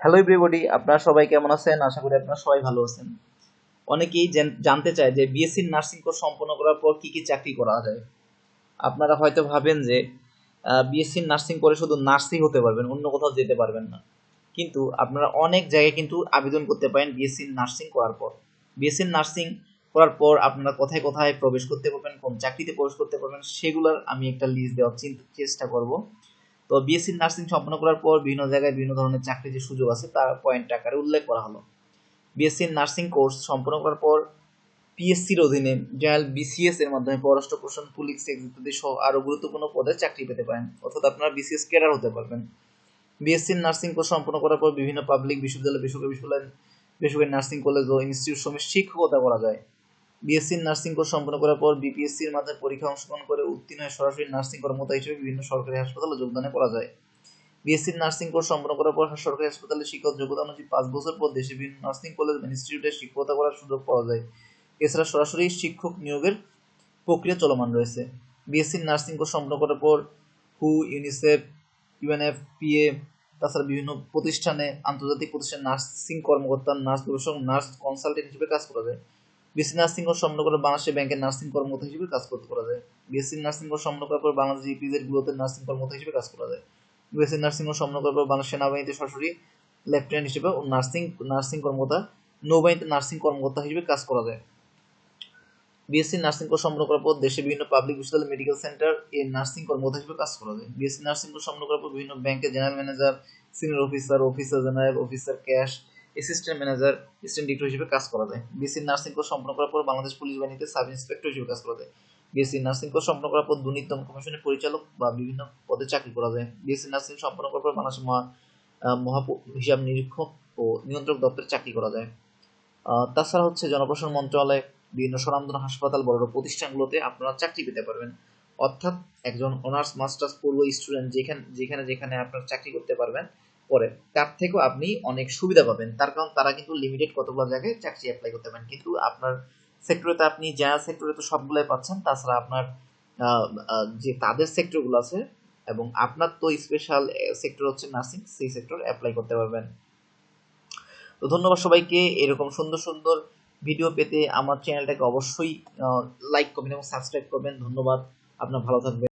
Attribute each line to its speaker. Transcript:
Speaker 1: Hello everybody আপনারা সবাই কেমন আছেন? আশা করি আপনারা সবাই ভালো আছেন। অনেকেই জানতে চায় যে বিএসসি নার্সিং কোর্স সম্পন্ন করার পর কি কি চাকরি করা যায়। আপনারা হয়তো ভাবেন যে বিএসসি নার্সিং করে শুধু নার্সই হতে পারবেন, অন্য কোথাও যেতে পারবেন না। কিন্তু আপনারা অনেক জায়গায় কিন্তু আবেদন করতে পারেন বিএসসি নার্সিং করার পর। বিএসসি নার্সিং করার পর আপনারা কোথায় কোথায় প্রবেশ করতে পারবেন, কোন চাকরিতে প্রবেশ করতে পারবেন, সেগুলোর আমি একটা লিস্ট দেওয়ার চেষ্টা করব। তো বিএসসি নার্সিং সম্পন্ন করার পর বিভিন্ন জায়গায় বিভিন্ন ধরনের চাকরির যে সুযোগ আছে, তার পয়েন্ট আকারে উল্লেখ করা হলো। বিএসসি নার্সিং কোর্স সম্পন্ন করার পর পিএসসির অধীনে জেনারেল বিসিএস এর মাধ্যমে পররাষ্ট্র প্রশাসন, পুলিশ ইত্যাদি সহ আরও গুরুত্বপূর্ণ পদে চাকরি পেতে পারেন। অর্থাৎ আপনারা বিসিএস ক্যাডার হতে পারবেন। বিএসসি নার্সিং কোর্স সম্পন্ন করার পর বিভিন্ন পাবলিক বিশ্ববিদ্যালয়, বেসরকারি বিশ্ববিদ্যালয়, বেসরকারি নার্সিং কলেজ ও ইনস্টিটিউট সময় শিক্ষকতা করা যায়। বিএসসি নার্সিং কোর্স সম্পন্ন করার পর বিপিএসসি এর মাধ্যমে পরীক্ষা অংশগ্রহণ করে উত্তীর্ণ হয়ে সরাসরি নার্সিং কর্মকর্তা হিসেবে বিভিন্ন সরকারি হাসপাতালে যোগদানে করা যায়। বিএসসি নার্সিং কোর্স সম্পন্ন করার পর সরকারি হাসপাতালে শিক্ষক যোগ্যতা অনুযায়ী পাঁচ বছর পর দেশে বিভিন্ন নার্সিং কলেজ বা ইনস্টিটিউটে শিক্ষকতা করার সুযোগ পাওয়া যায়। এছাড়া সরাসরি শিক্ষক নিয়োগের প্রক্রিয়া চলমান রয়েছে। বিএসসি নার্সিং কোর্স সম্পন্ন করার পর হু ইউনিসেফ ইউএনএফ পিএ তাছাড়া বিভিন্ন প্রতিষ্ঠানে আন্তর্জাতিক প্রতিষ্ঠানে নার্সিং কর্মকর্তা নার্স গবেষক নার্স কনসালটেন্ট হিসেবে কাজ করা যায়। বিএসসি নার্সিং কোর্স সম্পন্ন করে বাংলাদেশের ব্যাংকের নার্সিং কর্মকর্তা হিসেবে কাজ করতে করা যায়। বিএসসি নার্সিং কোর্স সম্পন্ন করার পর বাংলাদেশ ইপিজেড গুলোতে নার্সিং কর্মকর্তা হিসেবে কাজ করা যায়। বিএসসি নার্সিং কোর্স সম্পন্ন করার পর বাংলাদেশ সেনাবাহিনীতে সরাসরি লেফটেন্যান্ট হিসেবে ও নার্সিং নার্সিং কর্মকর্তা, নৌবাহিনীতে নার্সিং কর্মকর্তা হিসেবে কাজ করা যায়। বিএসসি নার্সিং কোর্স সম্পন্ন করার পর দেশে বিভিন্ন পাবলিক বিশ্ববিদ্যালয় মেডিকেল সেন্টার এর নার্সিং কর্মকর্তা হিসেবে কাজ করা যায়। বিএসসি নার্সিং কোর্স সম্পন্ন করার পর বিভিন্ন ব্যাংকের general manager, senior officer officer general, officer cash assistant manager assistant director হিসেবে কাজ করা যায়। বিএসসি নার্সিং কোর্স সম্পন্ন করার পর বাংলাদেশ পুলিশ বাহিনীতে সাব ইন্সপেক্টর হিসেবে কাজ করা যায়। বিএসসি নার্সিং কোর্স সম্পন্ন করার পর দুর্নীতি দমন কমিশনের পরিচালক বা বিভিন্ন পদে চাকরি করা যায়। বিএসসি নার্সিং সম্পন্ন করার পর বাংলাদেশ মহা মহা হিসাব নিরীক্ষক ও নিয়ন্ত্রক দপ্তরে চাকরি করা যায়। তাছাড়া হচ্ছে জনপ্রশাসন মন্ত্রণালয়, বিভিন্ন স্বনামধন্য হাসপাতাল, বড় বড় প্রতিষ্ঠানগুলোতে আপনারা চাকরি পেতে পারবেন। অর্থাৎ একজন অনার্স মাস্টার্স পূর্ব স্টুডেন্ট যেখানে যেখানে যেখানে আপনার চাকরি করতে পারবেন পরে। তার থেকেও আপনি অনেক সুবিধা পাবেন। তার কারণ তারা কিন্তু লিমিটেড কতগুলো জায়গায় চাকরি অ্যাপ্লাই করতে পারেন। কিন্তু আপনার সেক্টরে তো আপনি যা সেক্টরে তো সবগুলোই পাচ্ছেন, তাছাড়া আপনার যে তাদের সেক্টরগুলো আছে এবং আপনার তো স্পেশাল সেক্টর হচ্ছে নার্সিং সেই সেক্টর অ্যাপ্লাই করতে পারবেন। তো ধন্যবাদ সবাইকে। এরকম সুন্দর সুন্দর ভিডিও পেতে আমার চ্যানেলটাকে অবশ্যই লাইক করবেন এবং সাবস্ক্রাইব করবেন। ধন্যবাদ। আপনার ভালো থাকবেন।